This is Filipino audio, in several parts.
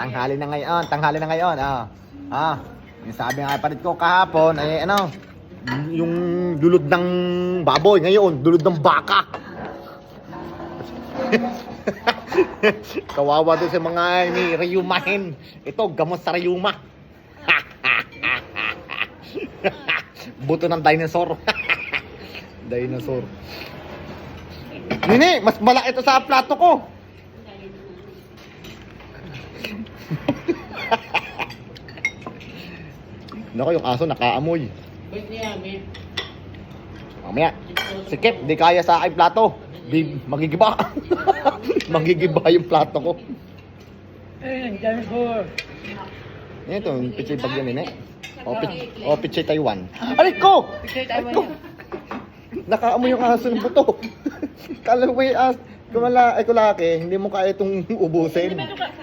tanghali na ngayon, tanghali na ngayon. Ah. Ah. Yung sabi nga palit ko kahapon, ay ano, yung dulod ng baboy ngayon, dulod ng baka. Kawawa doon sa mga ni rayumahin. Ito, gamot sa rayuma. Buto ng dinosaur. dinosaur. Nini, mas malaki ito sa plato ko. Nako, yung aso nakaamoy. Wait niya, may. Mamaya, sikip, di kaya sa aking plato. Di, magigiba. magigiba yung plato ko. Eh, nandiyan ko. Ito, yung pichay bagyan nini. O, pi- o pichay Taiwan. Aray ko! Aray ko! Nakaamoy yung aso ng buto. Kala yung aso. Kumala, ay kulaki, hindi mo kaya itong ubusin. Ngap-ngap. Ah.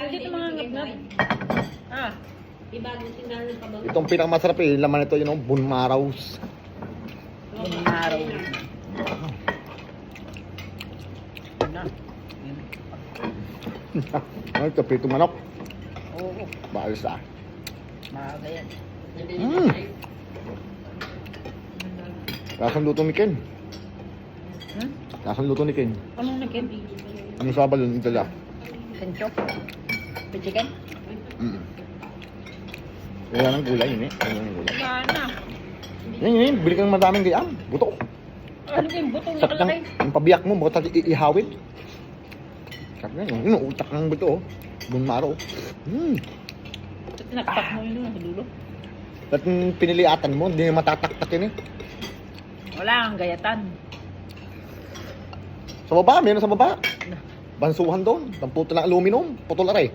Itong pinakamasarap eh, laman nito yun, yung bunmaraws. Yung araw. Na. Ay, ito, pritong manok. Oo. Baayos ah. Maaga yan. Mm. Lasang luto ni Ken. Hmm? Lasang luto ni Ken. Anong nagkin? Ano sa balon ng dala? Sancho? Pichikan? Mm. Wala nang gulay, eh. Ano yung gulay? Wala na. Yan, yun, yun. Bili kang madaming gayam. Buto. Ano yung ng, nakalaki? ang pabiyak mo, bukod sa iihawin. Sarap na yun. Yun, utak ng buto. oh. Bunmaro. Hmm. Nakpak mo yun sa dulo. At yung piniliatan mo, hindi matataktak yun eh. Wala kang gayatan. Sa baba, meron sa baba. Bansuhan doon. Tamputo lang aluminum. Putol aray.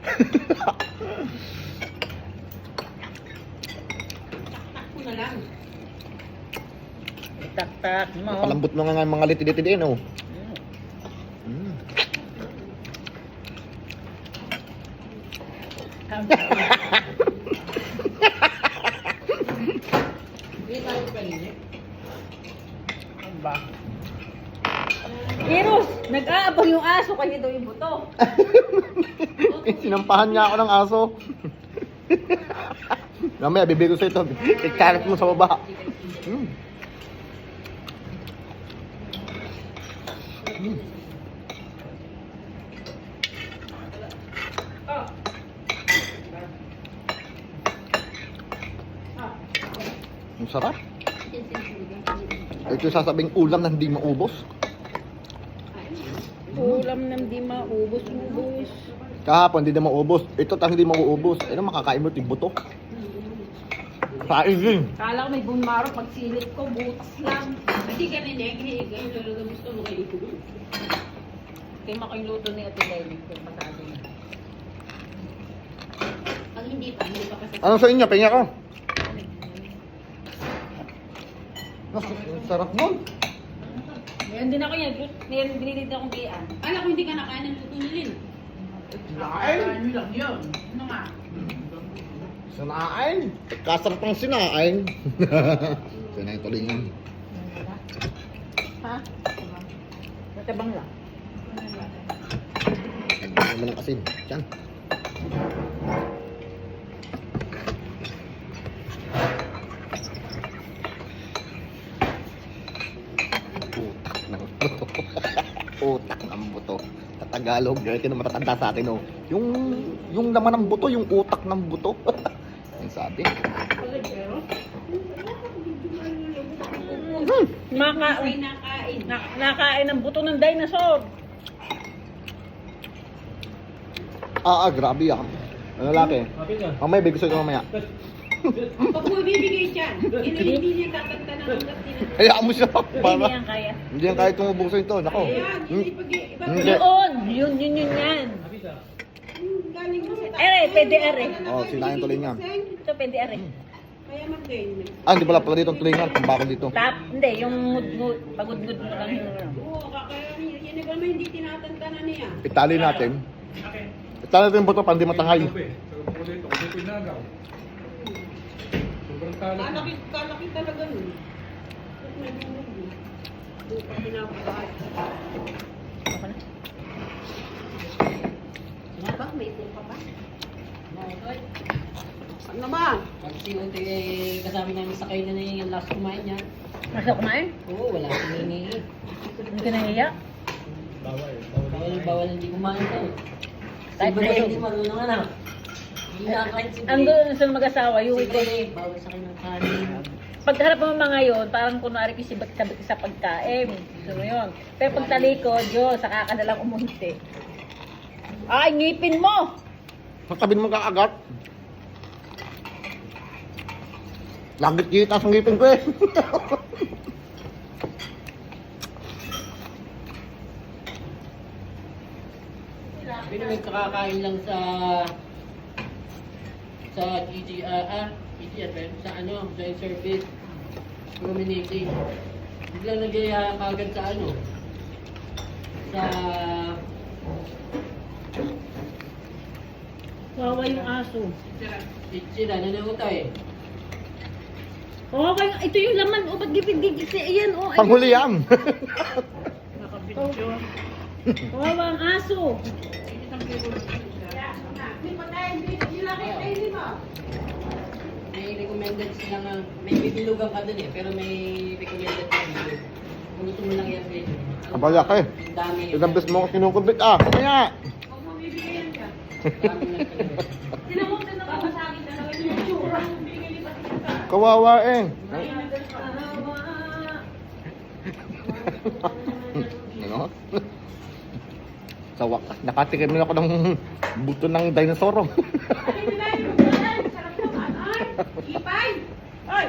Tak-tak mo. Palambot mo nga nga mga litid-litid oh. Mm. Mm. Ano ba? Eros, nag-aabang yung aso kanya daw yung buto. Sinampahan niya ako ng aso. Mamaya, bibigay ko sa ito. Ikalat mo sa baba. Mm. Mm. Ang sarap. Ito yung sasabing ulam na hindi maubos. Ulam na di maubos-ubos. Kahapon, hindi na maubos. Ito tang hindi mauubos. Ano makakain mo, tigbuto. Kain din. Kala ko may bunmaro pag silip ko, butas lang. Hindi ka na niya, kaya talaga gusto mo kayo. Kaya makiluto ni Ate Lenny, kung pasabi niya. Pag hindi pa, hindi pa kasi. Ano sa inyo? Pahinga ko. Naku, ang sarap nun. Meron din ako yan, meron binilid akong kian. Alam ko hindi ka nakain ng tutunilin. Sinain? Ano lang yun? Ano nga? Sinain? Kasarap ang sinain. Sinain tulingan. Ha? Matabang lang. Nagdala mo ng asin. Yan. Utak ng buto. utak ng buto. Tagalog, ito na matatanda sa atin, oh. Yung, yung laman ng buto, yung utak ng buto. Yung sabi. Hmm, Makain. nakain. Na, nakain ng buto ng dinosaur. Ah, ah, grabe yan. Ano laki? Mamaya, bigay ko sa'yo mamaya. Pag bibigay dyan, hindi niya kakanta ng hanggat din. Hayaan mo siya. Hindi Para. yan kaya. Hindi yan kahit tumubuso ito. Nako. Ayan, hindi pag Hindi. Yun, yun, yun, yun yan. galing mo sa taas. Ere, pwede ere. Oh, sinain tuloy niya. Ito, pwede are. Kaya mag-gain. Ah, hindi pala pala dito ang tulingan. Pambako dito. Tap, hindi, yung ngud-ngud, pagud-ngud mo lang yun. Oo, kaya yan naman may hindi tinatantanan niya. Itali natin. Itali natin yung buto para hindi matangay. Kalaki, kalaki talaga nun. Tapos may bumog yun. Doon pa pinapakain. Ako na. Ano ba? May ito pa ba? Ano naman? Pag si Unti eh, kasama namin sa kayo na na yung last kumain niya. Masok kumain? Oo, wala si Nini. Hindi ka nahiya? Bawal, bawal hindi kumain ka. Kahit busog. hindi marunong anak? Hindi na kahit si Ang doon sa mag-asawa, yung Si Bray, bawal sa kanyang kanin. pagharap mo mga yun, parang kunwari kisibag-sabag sa pagkain. So yun. Pero pag talikod, yun, saka ka na lang umunti. Ay, ngipin mo! Sasabihin mo kakagat. Lagit kita sa ngipin ko eh. Pero may kakakain lang sa sa GGR, ah, sa ano, joint service, community. Biglang nagyaya kagad sa ano, sa Kawawa yung aso. sila, nanangutay. Kawawa yung, ito yung laman. O, ba't gipid-gipid? Ayan, o. Panghuli yan. Kawawa ang aso. Hindi pa tayo, hindi laki May recommended sila nga, may bibilugan ka dun eh, pero may recommended na bilog. Kung gusto mo lang yan, ka eh. Ang dami. Ilang beses mo ako kinukubit ah. Kaya. Huwag mo bibigyan ka. Dami na. Sinamunta na ako sa akin talaga yung tsura. Bigyan ni Patika. Kawawa eh. ano? Sa wakas, nakatikim na ako ng buto ng dinosaur. Ano yun na yun? Sarap naman, ay! Ipay! Ay!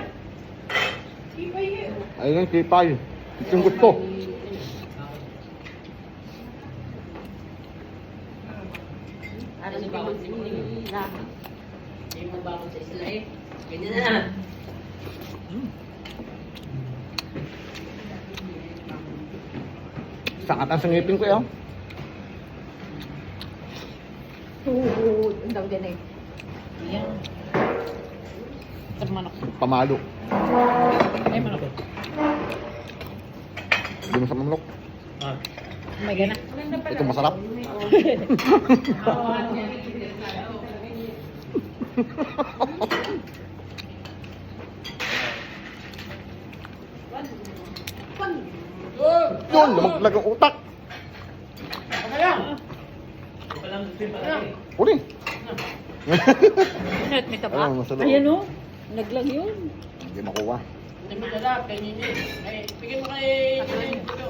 Ipay yun. Ayun yung kipay. Ito yung gusto. Ano si Bakot si Muling? Hindi mo bakot sa isla eh. Ganyan na. Sakat ang sangipin ko eh. oh. Tuhod. Ang daw din eh. Ayan. Ito manok. Pamalo. Ay, manok. Hindi mo sa manok. May gana. Ito masarap. Yun, lumaglag ang utak. Uli. Kahit may taba. Masarap. Ayan o. Naglag yun. Hindi makuha. Hindi mo dala, kay Nini. Ay, bigyan mo kay Nini. Ito.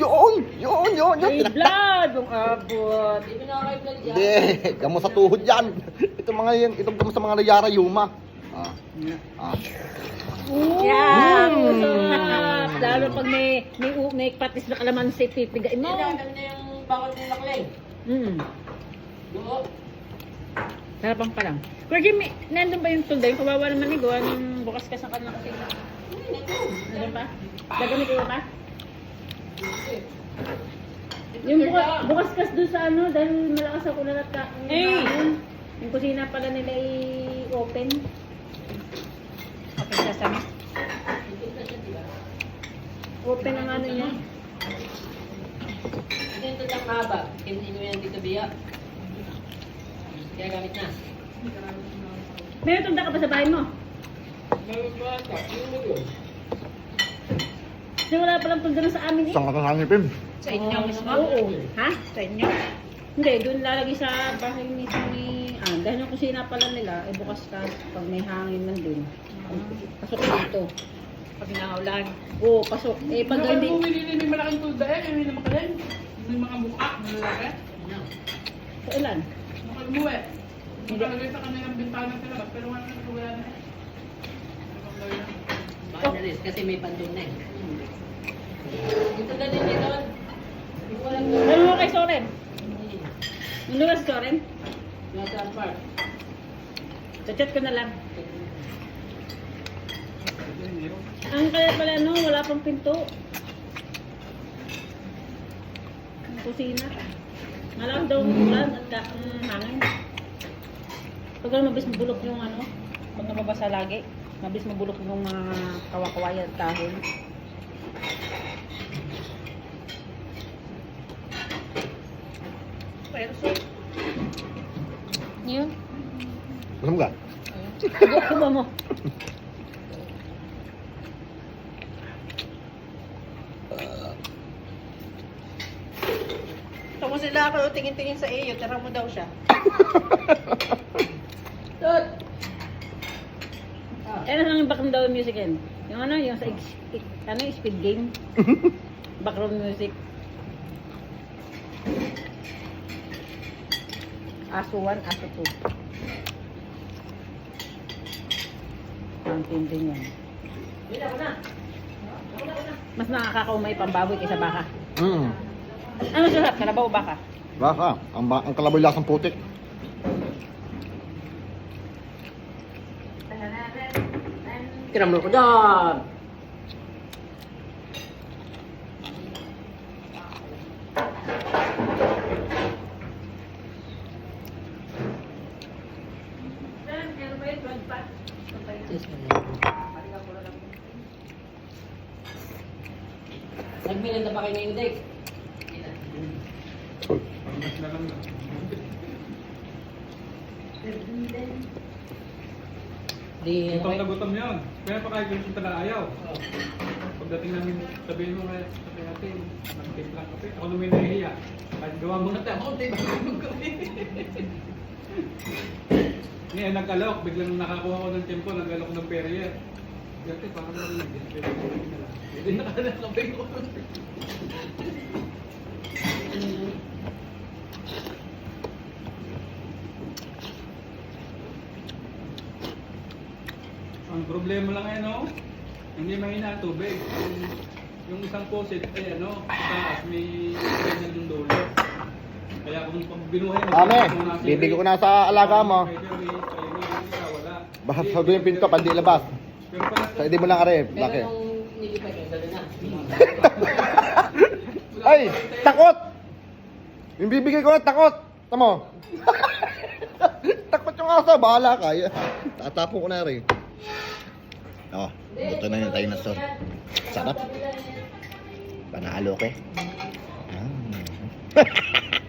Yun! Yun! Yun! Yun! May blood. Yung abot. Hindi mo nakaka-vlog yan. Hindi, gamo sa tuhod yan. Ito mga yan, ito gamo sa mga nayara yuma. Ah. Ah. Yan. Mm. Masarap. Lalo pag may, may, may patis na kalamansi, pipigain mo. Hindi, yung bakot ng lakling. Mm. Oo. Sarapang pa lang. Kuya Jimmy, nandun ba yung tulday? Kawawa naman ni Gawa nung bukas ka sa kanya kasi. Nandun pa? Gagamit ko pa? Yung bukas, bukas kas doon sa ano, dahil malakas ako na ka. Eh! Yung kusina pala nila i-open. Open sesame. Open ang ano niya. Hindi ito lang haba. Kinino biya. Kaya gamit na. May tunda ka pa sa bahay mo? Meron ba ata? Ano mo yun? Kasi wala palang tunda sa amin eh. Isang kasangipin. Sa inyo mismo? Oo. Ha? Sa inyo? Hindi, doon lalagay sa bahay mismo ni... Ah, dahil yung kusina pala nila, eh bukas ka pag may hangin man din. Pasok dito. Pag nangaulan. Oo, pasok. Eh, pag hindi... may malaking tulda eh, may naman ka May mga mukha, malalaki. Ano? Sa ilan? Makagmuwi. Hindi. Makalagay sa kanilang bintana sila, pero wala na wala na eh. Rin, kasi may pandong na eh. Dito na din dito. Ano mo kay Soren? Ano ba si Soren? Nasa park. Chat ko na lang. Ang kaya pala no, wala pang pinto. Ang kusina. Malakas daw ang ulan at hangin. Pag mabis mabulok yung ano, pag nababasa lagi, mabis mabulok yung mga kawakaway at kahoy. Pero so, yun. Alam ka? Ayun. Subukan mo. Tapos sila ako tingin-tingin sa iyo, tira mo daw siya. Tut! Ano ang background music yan? Yung ano, yung sa ano, yung speed game? background music. Aso 1, Aso 2. Ang tindi niyan. Mas nakakaumay pambaboy kaysa baka. Mm. Ano sarap? Kalabaw o baka? Baka, ang, ba- ang kalaboy lasang putik. Kiram ko dyan! Nagbilanda pa kayo ngayon, Dex? Di, Gutom na gutom yun. Kaya pa kayo gusto talaga ayaw. Oh. Pagdating namin, sabihin mo kaya sabi natin, nagtimpla lang kape. Ako naman nahihiya. Kahit gawa mo na tayo, tayo mag kape. Ngayon, nag-alok. Biglang nakakuha ko ng tempo, nag-alok ng perrier. Gati, parang narinig. Hindi nakalakape ko. Ang problema lang eh, no? Hindi mahina ang tubig. Yung, yung isang faucet, ay ano, sa taas, may ganyan yung dulo. Kaya kung pag binuhay mo, Ame, bibigyan ko na sa alaga mo. Wala. Baka sabi yung pinto, pandi labas. Sa hindi mo lang dali na. Ay, takot! Yung bibigay ko na takot. Tamo. takot yung aso, bahala ka. Tatapon ko na rin. Oh, buto na yung to. Sarap. Panalo ko eh. Ah.